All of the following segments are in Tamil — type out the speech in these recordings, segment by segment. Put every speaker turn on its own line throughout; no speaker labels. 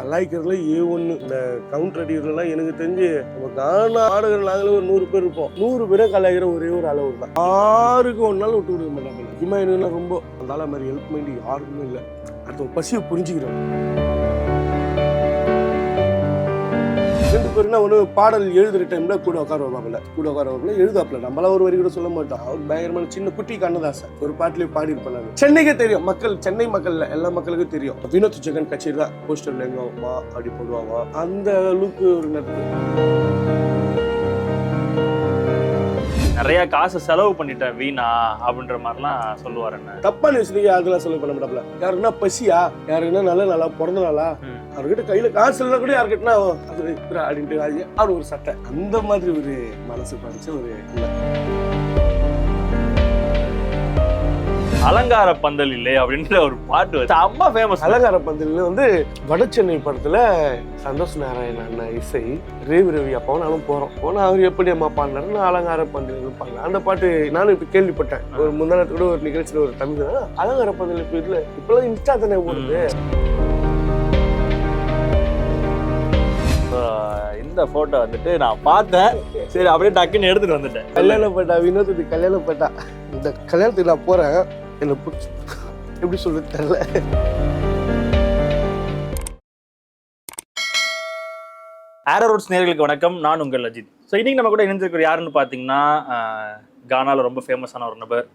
கலாய்க்கிறதுல ஏ ஒன்று இந்த கவுண்டர் அடிக்கிறதுலாம் எனக்கு தெரிஞ்சு நம்ம கானா ஆடுகிற நாங்களே ஒரு நூறு பேர் இருப்போம். நூறு பேரை கலாய்க்கிற ஒரே ஒரு அளவு தான். யாருக்கும் ஒரு நாள் விட்டு கொடுக்க மாட்டாங்க. முக்கியமாக எனக்கு ரொம்ப. அந்த மாதிரி ஹெல்ப் பண்ணி யாருக்குமே இல்லை. அடுத்த பசியை புரிஞ்சுக்கிறோம். ரெண்டு பேருனா ஒன்று பாடல் எழுதுகிற டைமில் கூட உட்கார வைப்பாங்கல்ல கூட உட்கார வைப்பாங்க எழுதாப்புல நம்மளா ஒரு வரி கூட சொல்ல மாட்டோம். அவர் பயங்கரமான சின்ன குட்டி கண்ணதாசன் ஒரு பாட்டிலே பாடி சென்னைக்கே தெரியும். மக்கள் சென்னை மக்கள் எல்லா மக்களுக்கும் தெரியும். வினோத் ஜெகன் கச்சேரி தான் போஸ்டர்ல எங்க வா அப்படி போடுவாங்க. அந்த அளவுக்கு ஒரு நட்பு.
நிறைய காசு செலவு பண்ணிட்டேன் வீணா அப்படின்ற மாதிரிலாம் சொல்லுவார் என்ன.
தப்பான விஷயத்துக்கு யாருக்கெல்லாம் சொல்ல பண்ண மாட்டாப்ல யாருக்குன்னா பசியா? யாருக்குன்னா நல்ல நாளா பிறந்த நாளா. அவர்கிட்ட கையில காசு இல்லைன்னா கூட யாருக்கிட்டனா அப்படின்ட்டு அவர் ஒரு சட்டை. அந்த மாதிரி ஒரு மனசு படிச்ச ஒரு
அலங்கார பந்தல் இல்லை அப்படின்ற ஒரு பாட்டு வச்சு அம்மா ஃபேமஸ்
அலங்கார பந்தல்ல வந்து வட சென்னை படத்துல சந்தோஷ் நாராயண அண்ணன் இசை ரேவி ரவி அப்பாவும் நானும் போறோம். போனா அவர் எப்படி அம்மா பாடினாரு நான் அலங்கார பந்தல் பாடினேன் அந்த பாட்டு நானும் இப்ப கேள்விப்பட்டேன். ஒரு முந்தானத்து கூட ஒரு நிகழ்ச்சியில ஒரு தமிழ் அலங்கார பந்தல் இப்ப இதுல இப்பெல்லாம் இன்ஸ்டா தானே ஓடுது
இந்த போட்டோ வந்துட்டு நான் பார்த்தேன். சரி அப்படியே டக்குன்னு எடுத்துட்டு வந்துட்டேன்.
கல்யாணப்பட்டா வினோத்துக்கு கல்யாணப்பட்டா. இந்த கல்யாணத்துக்கு நான் போறேன். என்ன பிடிச்சி எப்படி சொல்றது தெரியல.
ஆரோ ரோட்ஸ் நேர்களுக்கு வணக்கம். நான் உங்கள் அஜித். ஸோ இன்னைக்கு நம்ம கூட இணைஞ்சிருக்கிற யாருன்னு பார்த்தீங்கன்னா கானாவில் கானால ரொம்ப ஃபேமஸான ஒரு நபர்.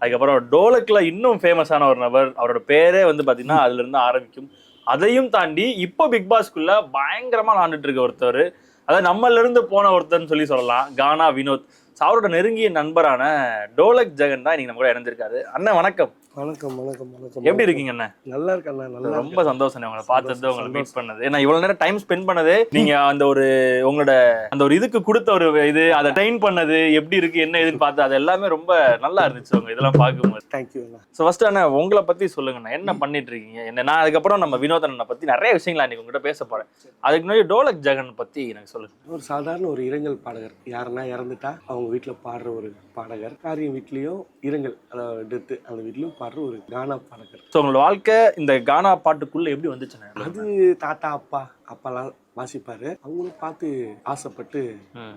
அதுக்கப்புறம் டோலக்ல இன்னும் ஃபேமஸான ஒரு நபர். அவரோட பேரே வந்து பார்த்தீங்கன்னா அதுல இருந்து ஆரம்பிக்கும். அதையும் தாண்டி இப்போ பிக் பாஸ்க்குள்ள பயங்கரமா விளாண்டுட்டு இருக்க ஒருத்தர் அதாவது நம்மள இருந்து போன ஒருத்தர்னு சொல்லி சொல்லலாம். கானா வினோத். அவரோட நெருங்கிய நண்பரான டோலக் ஜெகன் தான் இன்னைக்கு நம்ம கூட இணைஞ்சிருக்காரு. அண்ணன் வணக்கம்.
வணக்கம் வணக்கம் வணக்கம்.
எப்படி இருக்கீங்க அண்ணன்
நல்லா இருக்கண்ணா நல்லா
ரொம்ப சந்தோஷம் உங்களை பார்த்தது
சந்தோஷம்,
உங்களை. மீட் பண்ணது. ஏன்னா இவ்வளவு நேரம் டைம் ஸ்பெண்ட் பண்ணதே நீங்க அந்த ஒரு உங்களோட அந்த ஒரு இதுக்கு கொடுத்த ஒரு இது அதை ட்ரெயின் பண்ணது எப்படி இருக்கு என்ன இதுன்னு பார்த்து அது எல்லாமே ரொம்ப நல்லா இருந்துச்சு உங்க இதெல்லாம் பார்க்கும்போது.
தேங்க்யூ அண்ணா.
ஸோ ஃபர்ஸ்ட் அண்ணா உங்களை பத்தி சொல்லுங்கண்ணா. என்ன பண்ணிட்டு இருக்கீங்க? என்ன நான் அதுக்கப்புறம் நம்ம வினோதனை பத்தி நிறைய விஷயங்கள் அன்னைக்கு உங்ககிட்ட பேச போறேன். அதுக்கு முன்னாடி டோலக் ஜெகன் பத்தி எனக்கு சொல்லுங்க.
ஒரு சாதாரண ஒரு இரங்கல் பாடகர். யாருன்னா இறந்துட்டா அவங்க வீட்டில் பாடுற ஒரு பாடகர். காரியம் வீட்லேயும் இரங்கல் அதாவது டெத்து அந்த வீட்லேயும் பாடுற ஒரு கானா பாடகர்.
ஸோ உங்களோட வாழ்க்கை இந்த கானா பாட்டுக்குள்ள எப்படி வந்துச்சுண்ணே?
அது தாத்தா அப்பா. அப்பாலாம் வாசிப்பாரு. அவங்களும் பார்த்து ஆசைப்பட்டு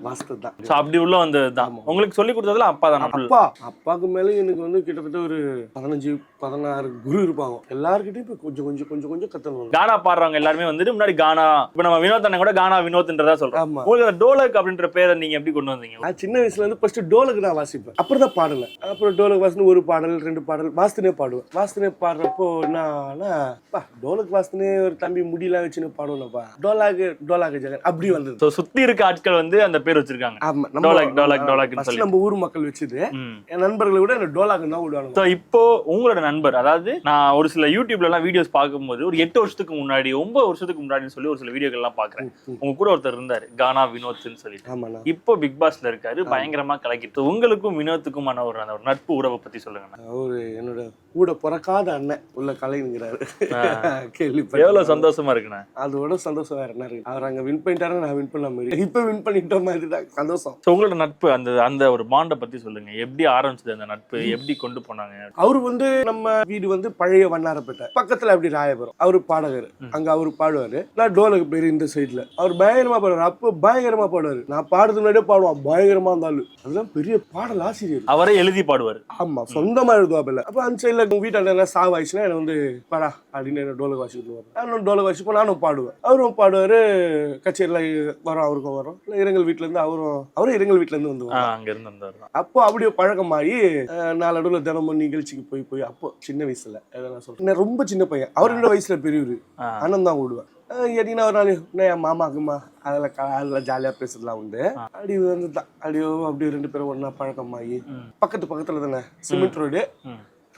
வாசித்தது தான்
ஸோ அப்படி உள்ள வந்ததுதான்.
ஆமா.
உங்களுக்கு சொல்லி கொடுத்ததுல அப்பா தான்
அப்பா அப்பாவுக்கு மேல எனக்கு வந்து கிட்டத்தட்ட ஒரு பதினஞ்சு பதினாறு குரு இருப்பாங்க. எல்லாருக்கிட்டையும் இப்போ கொஞ்சம் கொஞ்சம் கொஞ்சம் கொஞ்சம் கத்தணும்
கானா பாடுறவங்க எல்லாருமே வந்துட்டு முன்னாடி கானா இப்ப நம்ம வினோத் அண்ணன் கூட கானா வினோத்ன்றதா சொல்றோம்.
ஆமா.
உங்களுக்கு அந்த டோலக் அப்படின்ற பேரை நீங்க எப்படி கொண்டு வந்தீங்க?
நான் சின்ன வயசுல இருந்து ஃபர்ஸ்ட் டோலுக்கு தான் வாசிப்பேன். அப்புறம் தான் பாடுவேன் அப்புறம் டோலுக்கு வாசினு ஒரு பாடல் ரெண்டு பாடல் வாசினே பாடுவேன். வாசினே பாடுறப்போ என்னன்னா பா டோலுக்கு வாசினே ஒரு தம்பி முடியெல்லாம் வச்சுன்னு பாடுவேன்ப்பா டோலாக்கு டோலாக்கு ஜெகன். அப்படி வந்தது.
ஸோ சுத்தி இருக்க ஆட்கள் வந்து அந்த பேர் வச்சிருக்காங்க.
ஆமா
டோலாக், டோலாக், சொல்லி.
நம்ம ஊர் மக்கள் வச்சது. என் நண்பர்களை விட என்ன டோலாக்கு தான் விடுவாங்க
ஸோ இப்போ உங்களோட நண்பர் அதாவது நான் ஒரு சில யூடியூப்ல எல்லாம் வீடியோஸ் பார்க்கும்போது ஒரு எட்டு வருஷத்துக்கு முன்னாடி ஒன்பது வருஷத்துக்கு முன்னாடின்னு சொல்லி ஒரு சில வீடியோக்கள் எல்லாம் பாக்குறேன் உங்க கூட ஒருத்தர் இருந்தாரு கானா வினோத்னு சொல்லிட்டு. இப்போ பிக் பாஸ்ல இருக்காரு பயங்கரமா கலக்கிட்டு. உங்களுக்கும் வினோத்துக்குமான ஒரு அந்த ஒரு நட்பு உறவை பத்தி சொல்லுங்க
அவரு என்னோட கூட பிறக்காத அண்ணன் உள்ள கலைங்கிறாரு.
எவ்வளவு
கேள்விப்பட்டேன்
சந்தோஷமா இருக்குண்ணே.
அதோட சந்தோஷம் வேற என்ன இருக்கு? அவர் அங்க வின் பண்ணிட்டாரு நான் வின் பண்ண மாதிரி இப்ப வின் பண்ணிட்ட மாதிரி தான் சந்தோஷம்
உங்களோட நட்பு அந்த அந்த ஒரு பாண்டை பத்தி சொல்லுங்க. எப்படி ஆரம்பிச்சது அந்த நட்பு? எப்படி கொண்டு போனாங்க?
அவரு வந்து நம்ம வீடு வந்து பழைய வண்ணாரப்பேட்டை. பக்கத்துல அப்படி ராயபுரம். அவரு பாடகர். அங்க அவரு பாடுவாரு. நான் டோலுக்கு பேரு இந்த சைடுல அவர் பயங்கரமா பாடுவாரு. அப்போ பயங்கரமா பாடுவாரு. நான் பாடுறது முன்னாடியே பாடுவான். பயங்கரமா இருந்தாலும். அதெல்லாம் பெரிய பாடல் ஆசிரியர்.
அவரே எழுதி பாடுவார்.
ஆமா சொந்தமா எழுதுவாப்பில்ல அப்ப அந்த சைடுல உங்க வீட்டாண்ட என்ன சாவாயிடுச்சுன்னா எனக்கு வந்து பாடா அப்படின்னு என்ன டோலுக்கு வாசிக்கிட்டு வருவார். நானும் டோலுக்கு வாசிப்போம் நானும் பாடுவேன். அவரும் பாடுவாரு கச்சேரியில வரும் அவருக்கும் வரும். இல்ல இரங்கல் வீட்டுல இருந்து அவரும் அவரும் இரங்கல் வீட்டுல இருந்து வந்து வருவாரு.
அங்க இருந்து வந்தவர் தான்.
அப்போ அப்படியே பழக்கமாகி நாளடைவுல தினமும் நிகழ்ச்சிக்கு போய் போய் அப்போ சின்ன வயசுல நான் சொல்றேன். நான் ரொம்ப சின்ன பையன். அவர் ரெண்டு வயசுல பெரியவர்.
ஆ.
அண்ணன் தான் விடுவேன் ஏடினா ஒரு நாள் என் மாமாக்குமா அதில் அதில் ஜாலியாக பேசுறதுலாம் உண்டு. அப்படி வந்து தான் அப்படியோ அப்படியே ரெண்டு பேரும் ஒன்றா பழக்கமாகி. பக்கத்து பக்கத்துல தானே சிமெண்ட் ரோடு.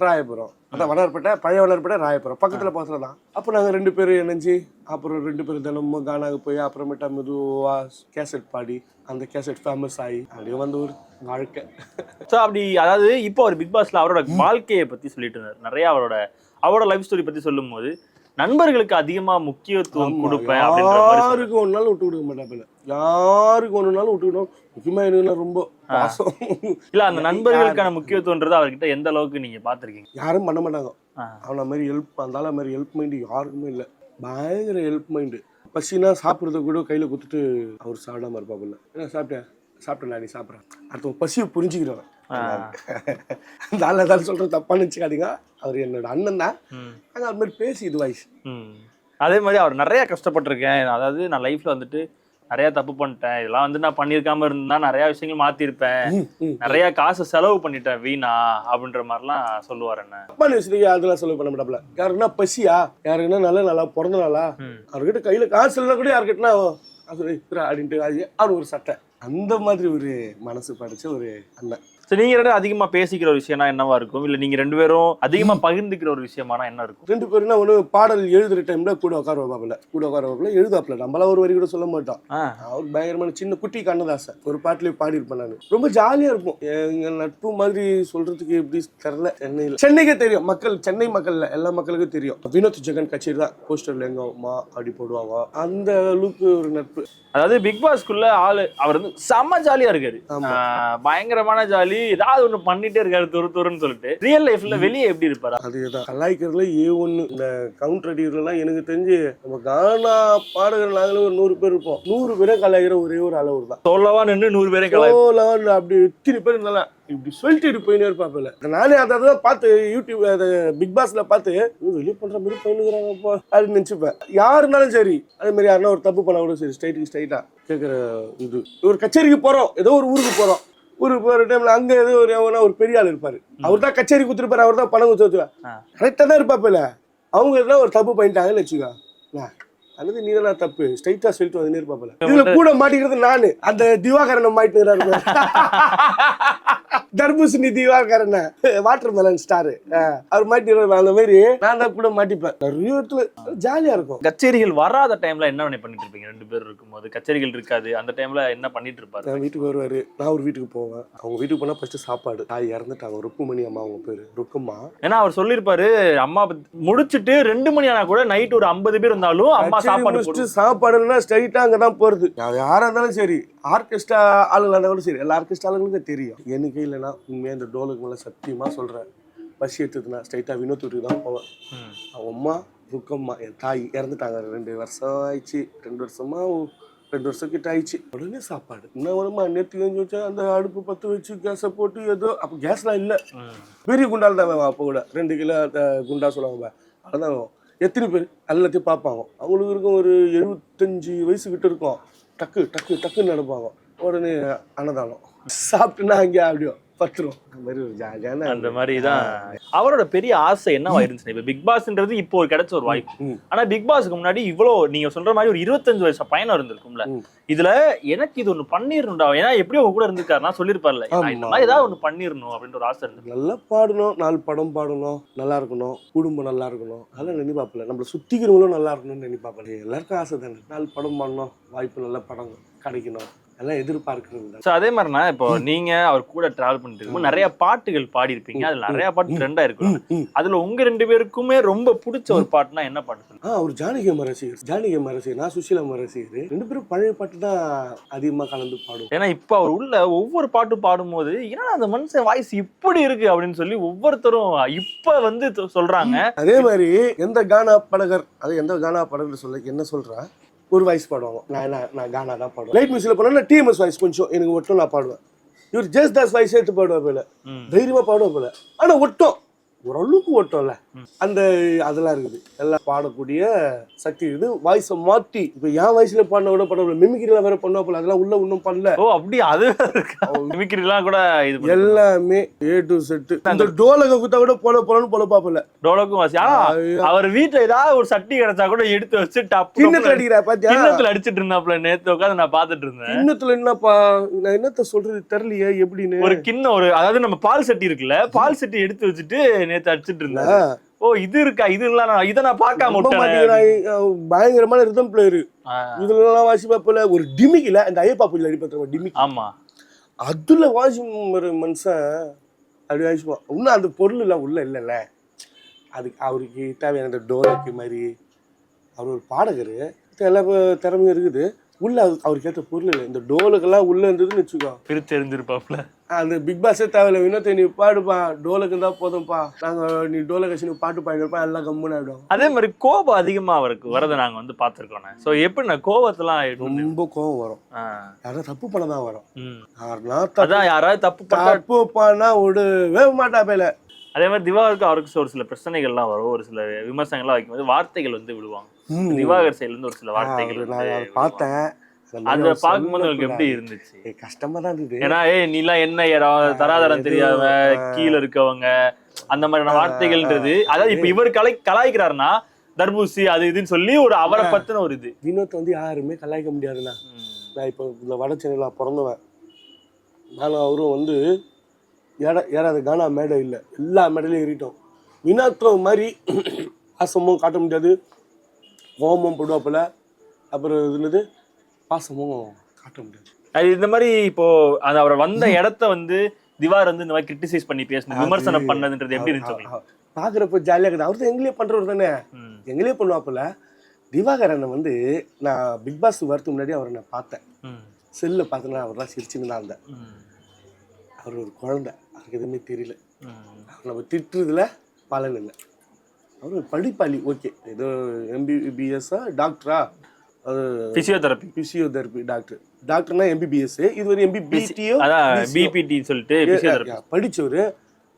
ராயபுரம். அதான் வண்ணார்பேட்டை பழைய வண்ணார்பேட்டை ராயபுரம். பக்கத்துல பக்கத்துல தான் அப்போ நாங்க ரெண்டு பேரும் இணைஞ்சு அப்புறம் ரெண்டு பேரும் தினமும் கானாக்கு போய் அப்புறமேட்டா மெதுவா கேசட் பாடி அந்த கேசட் ஃபேமஸ் ஆகி அப்படியே வந்த ஒரு வாழ்க்கை.
ஸோ அப்படி அதாவது இப்போ அவர் பிக் பாஸ்ல அவரோட வாழ்க்கையை பத்தி சொல்லிட்டு இருந்தார். நிறைய அவரோட அவரோட லைஃப் ஸ்டோரி பத்தி சொல்லும்போது நண்பர்களுக்கு அதிகமா முக்கியத்துவம் கொடுப்பேன்.
யாருக்கு நாள் விட்டு கொடுக்க மாட்டாப்பில்ல யாருக்கு ஒன்று நாள் விட்டு விடணும் முக்கியமா எனக்கு ரொம்ப பாசம்.
இல்ல அந்த நண்பர்களுக்கான முக்கியத்துவன்றது அவர்கிட்ட எந்த அளவுக்கு நீங்க பாத்திருக்கீங்க
யாரும் பண்ண மாட்டாங்க. அவன மாதிரி ஹெல்ப் அந்த மாதிரி ஹெல்ப் மைண்ட் யாருக்குமே இல்லை. பயங்கர ஹெல்ப் மைண்டு பசினா சாப்பிட்றத கூட கையில் கொடுத்துட்டு அவர் சாப்பிடாம இருப்பாப்புல. என்ன சாப்பிட்டேன் சாப்பிட்டேன் நீ சாப்பிட்றேன் அடுத்த பசியை புரிஞ்சுக்கிறவன். அந்த ஆள் ஏதாவது தப்பான்னு வச்சுக்காதீங்க அவர் என்னோட அண்ணன் தான். நாங்கள் அது மாதிரி பேசி இது வயசு
ம். அதே மாதிரி அவர் நிறைய கஷ்டப்பட்டிருக்கேன். அதாவது நான் லைஃப்ல வந்துட்டு நிறைய தப்பு பண்ணிட்டேன். இதெல்லாம் வந்து நான் பண்ணியிருக்காம இருந்தா நிறைய விஷயங்கள் மாத்திருப்பேன் நிறைய காசு செலவு பண்ணிட்டேன் வீணா அப்படின்ற மாதிரிலாம் சொல்லுவார் என்ன.
தப்பான விஷயத்துக்கு அதெல்லாம் சொல்ல பண்ண மாட்டாப்ல? யாருக்குன்னா பசியா? யாருக்குன்னா நல்ல நாளா பிறந்த நாளா. அவர்கிட்ட கையில காசு இல்லைன்னா கூட யாருக்கிட்டனா அப்படின்ட்டு அவர் ஒரு சட்டை. அந்த மாதிரி ஒரு மனசு படைச்ச ஒரு அண்ணன்.
சரி நீங்க ரெண்டு அதிகமா பேசிக்கிற ஒரு விஷயம்னா என்னவா இருக்கும்? இல்ல நீங்க ரெண்டு பேரும் அதிகமா பகிர்ந்துக்கிற ஒரு விஷயமானா என்ன இருக்கும்?
ரெண்டு பேரும் ஒன்று பாடல் எழுதுற டைம்ல கூட உட்கார வைப்பாப்புல கூட உட்கார வைப்பாப்புல எழுதாப்புல நம்மளாம் ஒரு வரி கூட சொல்ல மாட்டோம். அவர் பயங்கரமான சின்ன குட்டி கண்ணதாசன். ஒரு பாட்டுலயே பாடியிருப்பேன் நான். ரொம்ப ஜாலியா இருக்கும் எங்க நட்பு மாதிரி சொல்றதுக்கு எப்படி தெரில சென்னையில் சென்னைக்கே தெரியும். மக்கள் சென்னை மக்கள்ல எல்லா மக்களுக்கும் தெரியும். வினோத் ஜெகன் கச்சேரி தான் போஸ்டர்ல எங்க அம்மா அப்படி போடுவாங்க. அந்த அளவுக்கு ஒரு நட்பு.
அதாவது பிக் பாஸ்க்குள்ள ஆளு அவர் வந்து செம்ம ஜாலியா இருக்காரு. பயங்கரமான ஜாலி ஏதாவது ஒண்ணு பண்ணிட்டே இருக்காரு துரு துருன்னு சொல்லிட்டு. ரியல் லைஃப்ல வெளியே எப்படி இருப்பாரா?
அதேதான். கலாய்க்கிறதுல ஏ ஒன்று இந்த கவுண்டர் அடிக்கிறதுலாம் எனக்கு தெரிஞ்சு நம்ம கானா பாடகர் நாங்களும் ஒரு நூறு பேர் இருப்போம். நூறு பேரை கலாய்க்கிற ஒரே ஒரு அளவு தான்.
சொல்லவா நின்று நூறு பேரை கலாய்
லெவலில் அப்படி இத்தனை பேர் இருந்தாலும் இப்படி சொல்லிட்டு போயினே இருப்பாப்பில்ல நானே அதை தான் பார்த்து யூடியூப் அதை பிக் பாஸ்ல பார்த்து "ஐயோ, வெளியே பண்ற மாதிரி போயினுக்கிறாங்கப்பா அப்படின்னு நினச்சிப்பேன். யாருனாலும் சரி அதே மாதிரி யாருன்னா ஒரு தப்பு பண்ணா கூட சரி ஸ்ட்ரைட்டுக்கு ஸ்ட்ரைட்டா கேட்குற இது. ஒரு கச்சேரிக்கு போறோம் ஏதோ ஒரு ஊருக்கு போறோம். ஊருக்கு போற டைம்ல அங்க ஏதோ ஒரு எவனா ஒரு பெரிய ஆள் இருப்பாரு. அவர் தான் கச்சேரி கொடுத்துருப்பாரு அவர் தான் பணம் கொடுத்து
ஆ.
கரெக்டாக தான் இருப்பாப்பில்ல அவங்க எல்லாம் ஒரு தப்பு பண்ணிட்டாங்கன்னு வச்சுக்கோ. அல்லது நீ தான் தப்பு? ஸ்ட்ரைட்டா சொல்லிட்டு வந்து இருப்பாப்பில்ல இதுல கூட மாட்டிக்கிறது நானு. அந்த திவாகரனை மாட்டிக்கிறாரு தர்பூசணி திவாகரன் வாட்டர் மெலன் ஸ்டார் அவர் மாட்டிடுவார். அந்த மாதிரி நான் தான் கூட மாட்டிப்பேன். நிறைய இடத்துல ஜாலியா இருக்கும்.
கச்சேரிகள் வராத டைம்ல என்ன பண்ணிட்டு இருப்பீங்க? ரெண்டு பேர் இருக்கும்போது கச்சேரிகள் இருக்காது. அந்த டைம்ல என்ன பண்ணிட்டு இருப்பாரு?
வீட்டுக்கு வருவாரு. நான் ஒரு வீட்டுக்கு போவேன். அவங்க வீட்டுக்கு போனா ஃபர்ஸ்ட் சாப்பாடு. தாய் இறந்துட்டாங்க. ருக்குமணி அம்மா அவங்க பேரு. ருக்குமா?
ஏன்னா அவர் சொல்லியிருப்பாரு அம்மா முடிச்சிட்டு ரெண்டு மணி ஆனா கூட நைட் ஒரு ஐம்பது பேர் இருந்தாலும் அம்மா சாப்பாடு
சாப்பாடுன்னா ஸ்ட்ரைட்டா அங்கதான் போறது. யாரா இருந்தாலும் சரி ஆர்கெஸ்ட்ரா ஆளுங்களா இருந்தா கூட சரி எல்லா ஆர்கெஸ்ட்ரா ஆளுங்களுக்கும் தெரியும். எனக்கு இல்லைன்னா உண்மையா இந்த டோலுக்கு மேல சத்தியமா சொல்றேன். பஸ் எடுத்ததுன்னா ஸ்ட்ரைட்டா வினோத் வீட்டுக்கு தான் போவேன். அவங்க அம்மா ருக்கம்மா என் தாய் இறந்துட்டாங்க. ரெண்டு வருஷம் ஆயிடுச்சு. ரெண்டு வருஷமா ரெண்டு வருஷம் கிட்ட ஆயிடுச்சு. உடனே சாப்பாடு. என்ன வருமா? நேற்று கொஞ்சம் வச்சா அந்த அடுப்பு பற்ற வச்சு கேஸை போட்டு ஏதோ அப்போ கேஸ்லாம் இல்லை. பெரிய குண்டால் தான் அப்போ கூட. ரெண்டு கிலோ குண்டா சொல்லுவாங்க பாரு. அதுதான் எத்தனை பேர்? எல்லாத்தையும் பார்ப்பாங்க அவங்களுக்கு இருக்கும் ஒரு எழுபத்தஞ்சு வயசு கிட்ட இருக்கும். டக்கு டக்கு டக்குன்னு நடப்பாங்க. உடனே அன்னதானம். சாப்பிட்டுனா அங்கே அப்படியோ பத்துரும் அந்த மாதிரி
தான். அவரோட பெரிய ஆசை என்னவா இருந்துச்சு? இப்ப பிக் பாஸ்ன்றது இப்போ ஒரு கிடைச்ச ஒரு வாய்ப்பு. ஆனா பிக் பாஸ்க்கு முன்னாடி இவ்வளோ நீங்க சொல்ற மாதிரி ஒரு இருபத்தஞ்சு வயசு பயணம் இருந்திருக்கும்ல. இதுல எனக்கு இது ஒண்ணு பண்ணிடணும்டா ஏன்னா எப்படி உங்க கூட இருந்திருக்காருன்னா நான் இந்த. மாதிரி ஏதாவது ஒண்ணு பண்ணிடணும் அப்படின்ற ஒரு ஆசை இருந்தது.
நல்லா பாடணும். நாலு படம் பாடணும். நல்லா இருக்கணும். குடும்பம் நல்லா இருக்கணும். அதெல்லாம் நினைப்பாப்பில்ல நம்மள சுத்திக்கிறவங்களும் நல்லா இருக்கணும்னு நினைப்பாப்பில்ல எல்லாருக்கும் ஆசை தானே. நாலு படம் பாடணும். வாய்ப்பு நல்ல படம் கிடைக்கணும். எல்லாம் எதிர்பார்க்கறது தான்
சோ அதே மாதிரினா இப்போ நீங்க அவர் கூட டிராவல் பண்ணிட்டு இருக்கும்போது நிறைய பாட்டுகள் பாடியிருப்பீங்க. அதுல நிறைய பாட்டு ட்ரெண்டா இருக்கும். அதுல உங்க ரெண்டு பேருக்குமே ரொம்ப பிடிச்ச ஒரு பாட்டுனா என்ன பாட்டு சொல்லுங்க?
அவர் ஜானகி அம்மா ரசிகர் ஜானகி அம்மா ரசிகர் நான் சுஷீலா அம்மா ரசிகர் ரெண்டு பேரும் பழைய பாட்டு தான் அதிகமா கலந்து பாடுவோம்.
ஏன்னா இப்ப அவர் உள்ள ஒவ்வொரு பாட்டும் பாடும்போது என்னடா அந்த மனுஷன் வாய்ஸ் இப்படி இருக்கு அப்படின்னு சொல்லி ஒவ்வொருத்தரும் இப்ப வந்து சொல்றாங்க.
அதே மாதிரி எந்த கானா பாடகர் அது எந்த கானா பாடகர் சொல்ல என்ன சொல்றா? ஒரு வாய்ஸ் பாடுவாங்க. நான் என்ன நான் கானா தான் பாடுவேன். லைட் மியூசிக்ல போனா டிஎம்எஸ் வாய்ஸ் கொஞ்சம் எனக்கு ஒட்டும் நான் பாடுவேன். இவர் ஜெஸ் தாஸ் வாய்ஸ் எடுத்து பாடுவா போல.
ம்.
தைரியமா பாடுவா போல. ஆனா ஒட்டும். ஓரளவுக்கு ஒட்டம்ல அந்த அதெல்லாம் இருக்குது. எல்லாம் பாடக்கூடிய சக்தி இருக்குது. வாய்ஸை மாத்தி இப்போ என் வயசுல பாடின கூட பாட மிமிக்ரிலாம் வேற பண்ணுவா போல அதெல்லாம் உள்ள ஒன்றும் பண்ணல.
ஓ அப்படி அது மிமிக்ரிலாம் கூட இது பண்ணி-
எல்லாமே ஏ டு செட்டு அந்த டோலக குத்தா கூட போல போலன்னு போல பாப்பல
டோலக்கும் வாசி. ஆனா அவர் வீட்டுல ஏதாவது ஒரு சட்டி கிடைச்சா கூட எடுத்து வச்சு டப்பு
கிண்ணத்துல அடிக்கிற பாத்தியா?
கிண்ணத்துல அடிச்சிட்டு இருந்தாப்ல நேத்து உட்காந்து நான் பாத்துட்டு இருந்தேன்.
கிண்ணத்துல என்னப்பா? நான் என்னத்த சொல்றது தெரியலையே எப்படின்னு.
ஒரு கிண்ணம் ஒரு அதாவது நம்ம பால் சட்டி இருக்குல்ல பால் சட்டி எடுத்து வச்சுட்டு நேத்து அடிச்சிட்டு இருந்தேன் ஓ இது இருக்கா? இது நான் இதை நான் பார்க்காம விட்டேன்.
பயங்கரமான ரிதம் பிளேயரு
ஆ,
இதுல வாசிப்பா போல ஒரு டிமிக்கில அந்த ஐயப்பா புள்ள அடிப்பா டிமிக்
ஆமா.
அதுல வாசிம் ஒரு மனுஷன் அப்படி வாசிப்பான். இன்னும் அந்த பொருள் எல்லாம் உள்ள இல்லைல்ல. அதுக்கு அவருக்கு தேவையான டோலக்கு மாதிரி. அவர் ஒரு பாடகர். எல்லா திறமையும் இருக்குது. உள்ள அவர் கேட்ட பொருள் இந்த டோலுக்கெல்லாம் உள்ள இருந்ததுன்னு வச்சுக்கோ.
பிரித்து எரிஞ்சிருப்பாப்ல
அந்த பிக் பாஸே தேவையில்ல. வினோத்தை நீ பாடுப்பா. டோலுக்கு தான் போதும்ப்பா நாங்க நீ டோலை கட்சி பாட்டு பாடினப்பா எல்லாம் கம்முன்னு ஆயிடும்
அதே மாதிரி கோபம் அதிகமா அவருக்கு வரதை நாங்க வந்து பார்த்திருக்கோம் சோ எப்படிண்ணா கோபத்தெல்லாம் எப்படி-
ரொம்ப கோவம் வரும். யாரும் தப்பு பண்ண தான் வரும்
அதான் யாராவது தப்பு
தப்பு பண்ணா விடவே மாட்டா பேல.
அதே மாதிரி திவாகருக்கு அவருக்கு ஒரு சில பிரச்சனைகள்லாம் வரும். ஒரு சில விமர்சனங்கள்லாம் வைக்கும்போது வார்த்தைகள் வந்து விடுவாங்க. திவாகர் சைடுல இருந்து ஒரு சில வார்த்தைகள்
நான் பார்த்தேன்.
அதை
அவர்
பார்க்கும்போது உங்களுக்கு எப்படி. இருந்துச்சு?
கஷ்டமா தான் இருந்தது.
ஏன்னா ஏய் நீலாம் என்ன ஏறா தராதரம்
ஆ.
கீழ இருக்கவங்க அந்த மாதிரியான வார்த்தைகள்ன்றது. அதாவது இப்ப இவர் கலை கலாய்க்கிறாருன்னா தர்பூசி அது இதுன்னு சொல்லி ஒரு அவரை பத்தின ஒரு இது.
வினோத் வந்து யாருமே கலாய்க்க முடியாதுண்ணா. நான் இப்போ இந்த வட சென்னையில் பிறந்தவன். நானும் அவரும் வந்து ஏற ஏறாத கானா மேடை இல்லை. எல்லா மேடையிலையும் ஏறிட்டோம். வினோத்தம் மாதிரி பாசமும் காட்ட முடியாது. கோபமும் போடுவாப்புல அப்புறம் இது என்னது? பாசமும் காட்ட முடியாது.
அது இந்த மாதிரி இப்போ அது அவர் வந்த இடத்த வந்து திவார் வந்து இந்த மாதிரி கிரிட்டிசைஸ் பண்ணி பேசணும். விமர்சனம் பண்ணதுன்றது எப்படி இருந்துச்சு?
பார்க்குறப்ப ஜாலியாக இருக்குது. அவர் தான் எங்களே பண்ணுறவர் தானே. எங்களே பண்ணுவாப்புல. திவாகரனை வந்து நான் பிக் பாஸ் வரதுக்கு முன்னாடி அவரை நான் பார்த்தேன். செல்லில் பார்த்தேன்னா அவர்லாம் சிரிச்சுன்னு தான் இருந்தேன். அவர் ஒரு குழந்தை. அவருக்கு எதுவுமே தெரியல. அவர் நம்ம திட்டுறதுல பலன் இல்லை. அவர் படிப்பாளி ஓகே. ஏதோ எம்பிபிஎஸ்ஸா டாக்டரா அது
பிசியோதெரபி
பிசியோதெரபி டாக்டர் டாக்டர்னா எம்பிபிஎஸ் இது ஒரு எம்பிபிடியோ
அதான் பிபிடி சொல்லிட்டு பிசியோதெரபி
படிச்சவர்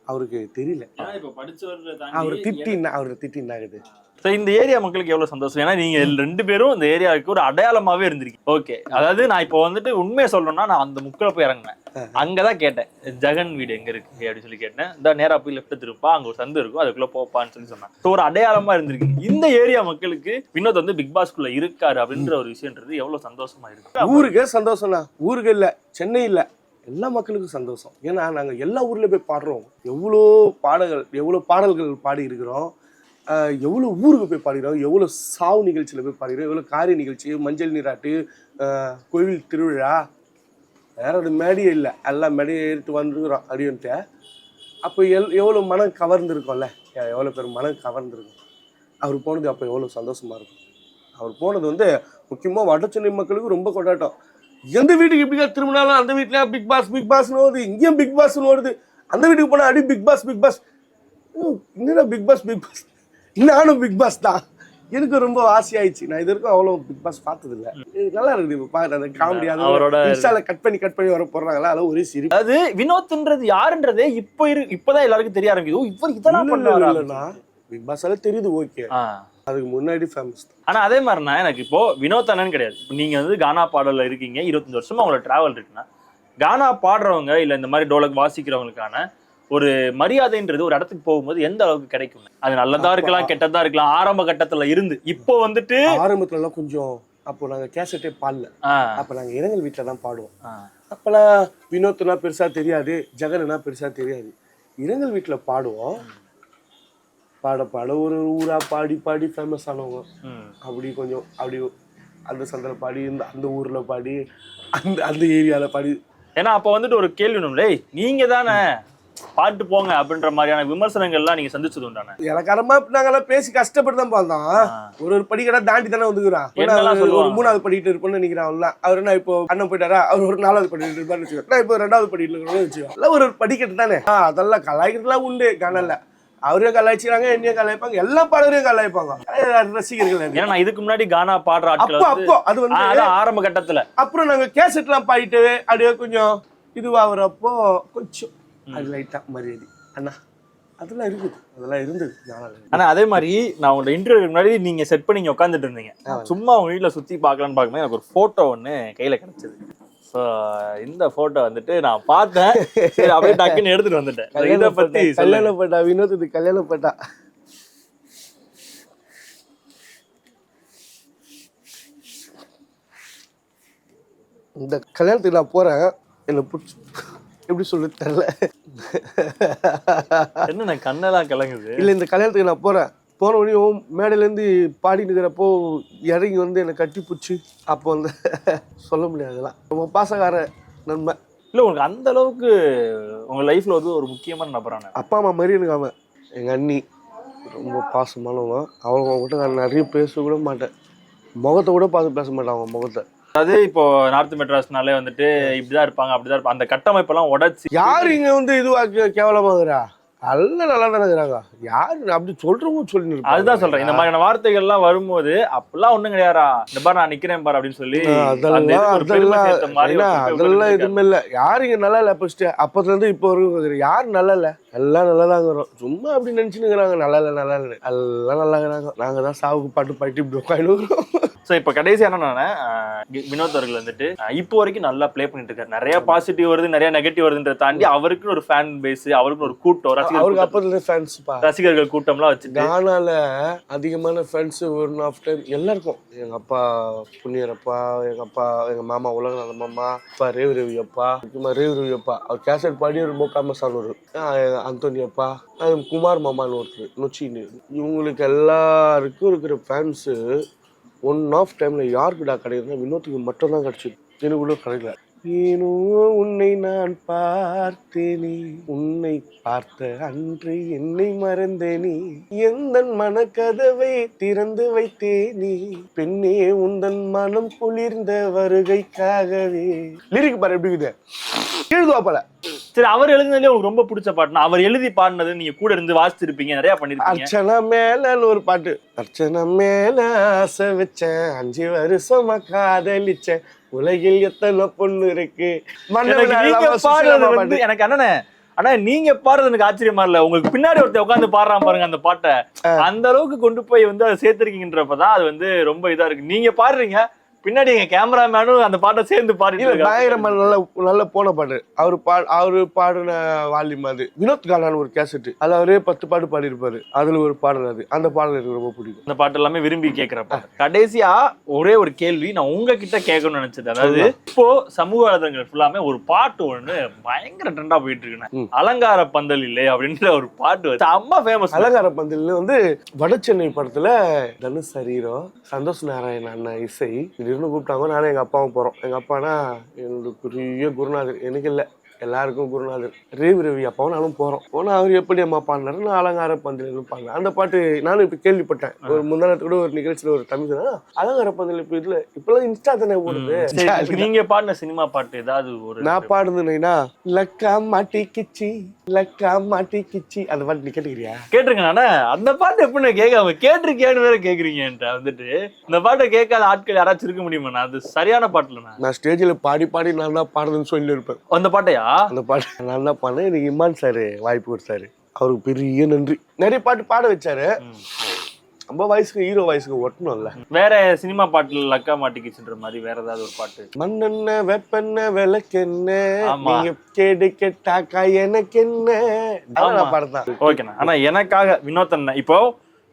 அவருக்கு தெரியல.
இப்போ படிச்சவர்
அவர் திட்டி அவர் திட்டி என்ன ஆகுது
ஸோ இந்த ஏரியா மக்களுக்கு எவ்வளவு சந்தோஷம்? ஏன்னா நீங்க ரெண்டு பேரும் இந்த ஏரியாவுக்கு ஒரு அடையாளமாவே இருந்திருக்கீங்க. ஓகே அதாவது நான் இப்போ வந்துட்டு உண்மையை சொல்லணும்னா நான் அந்த முக்கில் போய் இறங்கினேன். அங்கதான் கேட்டேன் ஜெகன் வீடு எங்க இருக்கு? அப்படின்னு சொல்லி கேட்டேன். இந்த நேரா போய் லெஃப்ட் திருப்பா அங்க ஒரு சந்து இருக்கும் அதுக்குள்ள போப்பான்னு சொல்லி சொன்னேன். ஸோ ஒரு அடையாளமா இருந்திருக்கு இந்த ஏரியா மக்களுக்கு வினோத் வந்து பிக் பாஸ்குள்ள இருக்காரு அப்படின்ற ஒரு விஷயம்ன்றது எவ்வளவு சந்தோஷமா இருக்கு?
ஊருக்கே சந்தோஷம்ண்ணா. ஊருக்கு இல்லை சென்னை இல்லை. எல்லா மக்களுக்கும் சந்தோஷம். ஏன்னா நாங்கள் எல்லா ஊர்லேயும் போய் பாடுறோம். எவ்வளோ பாடல்கள் எவ்வளோ பாடல்கள் பாடி இருக்கிறோம் எவ்வளோ ஊருக்கு போய் பாடிக்கிறோம் எவ்வளோ சாவு நிகழ்ச்சியில் போய் பாடுகிறோம் எவ்வளோ காரிய நிகழ்ச்சி மஞ்சள் நீராட்டு கோவில் திருவிழா வேற ஒரு மேடையே இல்லை. எல்லா மேடையை ஏறிட்டு வந்துருக்குறோம் அப்படின்ட்டு. அப்போ எல் எவ்வளோ மனம் கவர்ந்துருக்கோம்ல? எவ்வளோ பேர் மனம் கவர்ந்துருக்கும். அவர் போனது அப்போ எவ்வளோ சந்தோஷமாக இருக்கும். அவர் போனது வந்து முக்கியமாக வடச்சென்னை மக்களுக்கு ரொம்ப கொண்டாட்டம். எந்த வீட்டுக்கு இப்படிக்கா திரும்பினாலும் அந்த வீட்டில் பிக் பாஸ் பிக் பாஸ்னு ஓடுது. இங்கேயும் பிக் பாஸ்னு ஓடுது. அந்த வீட்டுக்கு போனால் அடி பிக் பாஸ் பிக் பாஸ். என்னடா பிக் பாஸ் பிக் பாஸ்? நானும் பிக் பாஸ் தான். எனக்கு ரொம்ப ஆசையாயிடுச்சு. நான் இது வரைக்கும் அவ்வளோ பிக் பாஸ் பார்த்ததில்ல. இது நல்லா இருக்குது. இப்போ பார்க்குற அந்த காமெடி
அவரோட
அது இன்ஸ்டால கட் பண்ணி கட் பண்ணி வர போடுறாங்களா அதெல்லாம் ஒரே சிரிப்பு
அதாவது வினோத்ன்றது யாருன்றதே இப்போ இரு இப்பதான் எல்லாருக்கும் தெரிய ஆரம்பிக்குது. இவர் இதெல்லாம் பண்ணுவாரா
இல்லைன்னா பிக் பாஸால தெரியுது ஓகே. அதுக்கு முன்னாடி ஃபேமஸ்
ஆனா அதே மாதிரினா எனக்கு இப்போ வினோத் அண்ணன் கிடையாது. நீங்க வந்து கானா பாடல்ல இருக்கீங்க இருபத்தஞ்சு வருஷமா உங்களோட டிராவல் இருக்குன்னா கானா பாடுறவங்க இல்ல இந்த மாதிரி டோலக் வாசிக்கிறவங்களுக்கான ஒரு மரியாதைன்றது ஒரு இடத்துக்கு போகும்போது எந்த அளவுக்கு கிடைக்கும்? அது நல்லதா இருக்கலாம் கெட்டதா இருக்கலாம் ஆரம்ப கட்டத்துல இருந்து. இப்போ வந்துட்டு
ஆரம்பத்துல எல்லாம் கொஞ்சம் அப்போ நாங்க கேசட்டே பாடல. அப்போ நாங்க இரங்கல் வீட்டில் தான் பாடுவோம்.
ஆ,
அப்போலாம் வினோத்னா பெருசா தெரியாது ஜெகன்னா பெருசா தெரியாது. இரங்கல் வீட்டில் பாடுவோம். பாட பாட ஒரு ஊரா பாடி பாடி ஃபேமஸ் ஆனவங்க. அப்படி கொஞ்சம் அப்படி அந்த சந்தில் பாடி இந்த அந்த ஊர்ல பாடி அந்த அந்த ஏரியால பாடி.
ஏன்னா அப்ப வந்துட்டு ஒரு கேள்வி டேய் நீங்க தானே பாட்டு போங்க அப்படின்ற மாதிரியான விமர்சனங்கள்லாம் நீங்க சந்திச்சது உண்டானே?
இலக்காரமா நாங்கெல்லாம் பேசி கஷ்டப்பட்டு தான். பார்த்தோம் ஒரு ஒரு படிக்கடா தாண்டி தானே வந்துக்கிறான் ஒரு? மூணாவது படிக்கிட்டு இருப்பேன்னு நினைக்கிறான் அவன்லாம் அவர் என்ன இப்போ அண்ணன் போயிட்டாரா? அவர் ஒரு நாலாவது படிக்கிட்டு இருப்பாருன்னு வச்சுக்கோ. நான் இப்போ ரெண்டாவது படிக்கிட்டு இருக்கிறோம்னு வச்சுக்கோ. எல்லாம் ஒரு ஒரு படிக்கட்டு தானே. அதெல்லாம் கலாய்க்கிறதுலாம் உண்டு. கனல்ல. அவரையும் கலாய்ச்சிக்கிறாங்க என்னையும் கலாய்ப்பாங்க. எல்லா பாடலையும் கலாய்ப்பாங்க. ரசிகர்கள்.
ஏன்னா நான் இதுக்கு முன்னாடி கானா பாடுற
அப்போ அது வந்து
ஆரம்ப கட்டத்துல.
அப்புறம் நாங்க கேசட்லாம் பாடிட்டு அப்படியே கொஞ்சம் இதுவாகிறப்போ கொஞ்சம் அது லைட்டா மரியாதை. அண்ணா அதெல்லாம் இருக்குது. அதெல்லாம் இருந்தது.
ஆனா அதே மாதிரி நான் உங்களோட இன்டர்வியூ முன்னாடி நீங்க செட் பண்ணி இங்க உட்காந்துட்டு இருந்தீங்க. சும்மா உங்க வீட்ல சுத்தி பார்க்கலாம்னு பார்க்கும்போது எனக்கு ஒரு போட்டோ ஒண்ணு கையில கிடைச்சது. ஸோ இந்த போட்டோ வந்துட்டு நான் பார்த்தேன். சரி அப்படியே டக்குன்னு எடுத்துட்டு வந்துட்டேன். இத பத்தி
கல்யாணப்பட்டா வினோத் இது கல்யாணப்பட்டா. இந்த கல்யாணத்துக்கு நான் போறேன். என்னை பிடிச்சி எப்படி சொல்ல தெரியல.
என்ன நான் கண்ணெல்லாம் கலங்குது
இல்லை இந்த கல்யாணத்துக்கு நான் போறேன். போன உடனே மேடையிலேருந்து பாடிட்டு இருக்கிறப்போ இறங்கி வந்து என்னை கட்டி பிடிச்சி அப்போ வந்து சொல்ல முடியாது அதெல்லாம். ரொம்ப பாசக்கார நன்மை
இல்ல உங்களுக்கு அந்த அளவுக்கு உங்க லைஃப்ல வந்து ஒரு முக்கியமான நபரான
அப்பா அம்மா மாதிரி எனக்கு அவன். எங்கள் அண்ணி ரொம்ப பாசமானவங்க அவங்க கிட்ட நான் நிறைய பேச கூட மாட்டேன். முகத்தை கூட பார்த்து பேச மாட்டேன் அவங்க முகத்தை.
அதாவது இப்போ நார்த் மெட்ராஸ்னாலே வந்துட்டு இப்படிதான் இருப்பாங்க அப்படிதான் இருப்பாங்க அந்த கட்டமைப்பெல்லாம் உடைச்சு
யாரு இங்க வந்து இதுவா கேவலமாகுறா எல்லாம் நல்லா தானே இருக்கிறாங்க. யாரு அப்படி சொல்றவங்க சொல்லி
அதுதான் சொல்றேன். இந்த மாதிரியான வார்த்தைகள்லாம் வரும்போது அப்பெல்லாம் ஒண்ணும் கிடையாதா இந்த பாரு நான் நிக்கிறேன் பாரு அப்படின்னு சொல்லி
அதெல்லாம் அதெல்லாம். எதுவுமே இல்ல. யாரு இங்க நல்லா இல்ல? ஃபர்ஸ்ட் அப்பத்துல இருந்து இப்போ வரைக்கும். யாரு நல்லா இல்ல? எல்லாம் நல்லா தான் இருக்கிறோம். சும்மா அப்படி நினைச்சுன்னு நல்லா இல்ல நல்லா இல்ல. எல்லாம் நல்லா இருக்கிறாங்க. நாங்க தான் சாவுக்கு பாட்டு பாட்டு இப்படி உட்காந்து
சோ இப்ப கடைசியா என்ன வினோத் அவர்கள் வந்துட்டு இப்போ வரைக்கும் நல்லா ப்ளே பண்ணிட்டு இருக்காரு. நிறைய பாசிட்டிவ் வருது நிறைய நெகட்டிவ் வருதுன்றத தாண்டி அவருக்குன்னு ஒரு ஃபேன் பேஸ் அவருக்குன்னு ஒரு கூட்டம் ரசிகர்
அவருக்கு அப்பத்துல ஃபேன்ஸ்
ரசிகர்கள் கூட்டம்லாம் வச்சுட்டு.
கானால அதிகமான ஃப்ரெண்ட்ஸ் ஒன் ஆஃப் டைம் எல்லாருக்கும். எங்க அப்பா புண்ணியரப்பா எங்க அப்பா எங்க மாமா உலக நல்ல மாமா அப்பா ரேவு ரவி அப்பா முக்கியமா ரேவு ரவி அப்பா. அவர் கேசட் பாடி ஒரு மோக்காம ஒரு. அந்தோனி அப்பா குமார் மாமான்னு ஒருத்தர் நொச்சின்னு. இவங்களுக்கு எல்லாருக்கும் இருக்கிற ஃபேன்ஸு ஒன் ஆஃப் டைம்ல யாருக்குடா கிடைக்குதுன்னா வினோத்துக்கு மட்டும்தான் கிடைச்சது. எனக்கு கூட கிடைக்கல. ஏனோ உன்னை நான் பார்த்தேனே. உன்னை பார்த்த அன்று என்னை மறந்தேனே. எந்த மனக்கதவை திறந்து வைத்தேனே. பெண்ணே உந்தன் மனம் குளிர்ந்த வருகைக்காகவே. லிரிக் பாரு எப்படி இருக்குது. எழுதுவாப்பல
சரி அவர் எழுதுனதுல உங்களுக்கு ரொம்ப பிடிச்ச பாட்டுனா அவர் எழுதி பாடினது நீங்க கூட இருந்து வாசிச்சிருப்பீங்க நிறைய பண்ணிருப்பீங்க.
அர்ச்சனா மேலன்னு ஒரு பாட்டு. அர்ச்சனா மேல ஆசை வச்சேன் அஞ்சு வருஷமா காதலிச்சேன். உலகில் எத்தனை பொண்ணு இருக்கு?
எனக்கு நீங்க பாடுறது வந்து எனக்கு அண்ணனே ஆனா நீங்க பாடுறது எனக்கு ஆச்சரியமா இல்ல. உங்களுக்கு பின்னாடி ஒருத்தர் உட்காந்து பாடுறான் பாருங்க அந்த பாட்டை. அந்த அளவுக்கு கொண்டு போய் வந்து அதை சேர்த்திருக்கீங்கன்றப்பதான் அது வந்து ரொம்ப இதா இருக்கு. நீங்க பாடுறீங்க பின்னாடி எங்க கேமராமேனும் அந்த பாட்டை சேர்ந்து இருக்காரு.
பயங்கரமா நல்ல நல்ல போன பாட்டு. அவரு பா அவரு பாடின வால்யூம் அது. வினோத் காலான ஒரு கேசட் அதுல அவரே பத்து பாட்டு பாடியிருப்பாரு. அதுல ஒரு பாடல் அது. அந்த பாடல் எனக்கு ரொம்ப பிடிக்கும்.
அந்த பாட்டு எல்லாமே விரும்பி கேட்கிற பாட்டு. கடைசியா ஒரே ஒரு கேள்வி நான் உங்ககிட்ட கேட்கணும்னு நினைச்சது. அதாவது இப்போ சமூக வலைதளங்கள் ஃபுல்லாமே ஒரு பாட்டு ஒண்ணு பயங்கர ட்ரெண்டா போயிட்டு. இருக்குண்ணே. அலங்கார பந்தல் இல்லை அப்படின்ற ஒரு பாட்டு செம்ம ஃபேமஸ்
அலங்கார பந்தல்ல வந்து வட சென்னை படத்துல தனுஷ் சரீரம் சந்தோஷ் நாராயண் அண்ணா இசை திடீர்னு கூப்பிட்டாங்க. நானும் எங்க அப்பாவும் போறோம். எங்க அப்பானா என்னோட பெரிய குருநாதர். எனக்கு இல்ல. எல்லாருக்கும் குருநாதர். ரேவி ரவி அப்பாவும் நானும் போறோம். போனா அவர் எப்படி அம்மா பாடினாரு? நான் அலங்கார பந்தல் பாடினேன். அந்த பாட்டு நானும் இப்ப கேள்விப்பட்டேன். ஒரு முந்தானத்து கூட ஒரு நிகழ்ச்சியில ஒரு தமிழ் சொன்னா அலங்கார பந்தல் இப்ப இதுல இப்பெல்லாம் இன்ஸ்டா தானே ஓடுது?
சரி, நீங்க பாடின சினிமா பாட்டு ஏதாவது ஒரு
நான் பாடுனேன்னா லக்கா மாட்டி கிச்சி லக்கா மாட்டி கிச்சி. அந்த பாட்டு நீ கேட்டுக்கிறியா?
கேட்டிருக்கேன் அந்த பாட்டு எப்படி கேட்காம? கேட்டிருக்கேன்னு வேற கேக்குறீங்கன்ட்டு வந்துட்டு. இந்த பாட்டை கேட்காத ஆட்கள் யாராச்சும் இருக்க முடியுமா? நான் அது சரியான பாட்டுல நான்.
நான் ஸ்டேஜில் பாடி பாடி நான் தான் பாடுறதுன்னு சொல்லி இருப்பேன்
அந்த பாட்டையா?
அந்த பாட்டு நான் தான் பாடினேன் எனக்கு இமான் சார் வாய்ப்பு கொடுத்தாரு. அவருக்கு பெரிய நன்றி. நிறைய பாட்டு பாட வச்சாரு. நம்ம வயசுக்கு ஹீரோ வயசுக்கு ஒட்டணும்ல.
வேற சினிமா பாட்டுல லக்கா மாட்டிக்கிச்சுன்ற மாதிரி வேற ஏதாவது ஒரு பாட்டு?
மண்ணெண்ண வெப்பெண்ண விளக்கெண்ண. நீங்க கேடு கேட்டாக்கா எனக்கு என்ன பாடுதான்
ஓகேண்ணா ஆனா எனக்காக வினோத் அண்ணன் இப்போ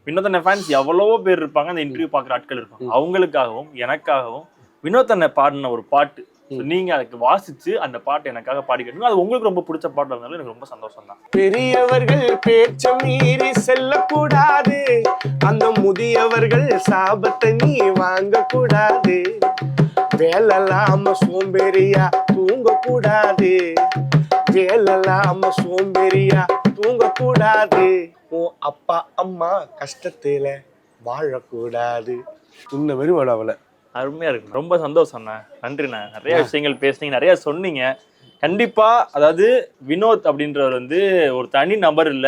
வினோத் அண்ணன் ஃபேன்ஸ் எவ்வளவோ பேர் இருப்பாங்க அந்த இன்டர்வியூ பாக்குற ஆட்கள் இருப்பாங்க. அவங்களுக்காகவும் எனக்காகவும் வினோத் அண்ணன் பாடின ஒரு பாட்டு நீங்க அதுக்கு வாசிச்சு அந்த பாட்டு எனக்காக பாடிக்கணும் அது உங்களுக்கு ரொம்ப பிடிச்ச பாட்டு இருந்தாலும் எனக்கு ரொம்ப சந்தோஷம் தான்
பெரியவர்கள் பேச்ச மீறி செல்லக்கூடாது. அந்த முதியவர்கள் சாபத்தை நீ வாங்க கூடாது வேலலாம சோம்பேறியா தூங்க கூடாது வேலலாம சோம்பேறியா தூங்க கூடாது உன் அப்பா அம்மா கஷ்டத்துல வாழக்கூடாது. இந்த மாதிரி வாடாவல
அருமையா இருக்கு. ரொம்ப சந்தோஷம் அண்ணா நன்றிண்ணா. நிறைய விஷயங்கள் பேசுனீங்க. நிறைய சொன்னீங்க. கண்டிப்பா அதாவது வினோத் அப்படின்றவர் வந்து ஒரு தனி நபர் இல்ல.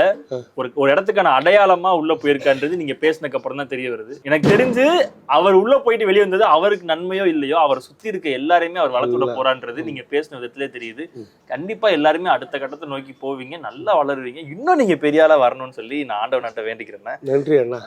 ஒரு ஒரு இடத்துக்கான அடையாளமா உள்ள போயிருக்கான்றது நீங்க பேசினதுக்கு அப்புறம் தான் தெரிய வருது. எனக்கு தெரிஞ்சு அவர் உள்ள போயிட்டு வெளியே வந்தது அவருக்கு நன்மையோ இல்லையோ அவரை சுத்தி இருக்க எல்லாரையுமே அவர் வளர்த்துட போறான்றது நீங்க பேசின விதத்திலே தெரியுது. கண்டிப்பா எல்லாருமே அடுத்த கட்டத்தை நோக்கி போவீங்க. நல்லா வளருவீங்க. இன்னும் நீங்க பெரிய ஆளா வரணும்னு சொல்லி நான் ஆண்டவன் நாட்டை வேண்டிக்கிறேன்
நன்றி அண்ணா.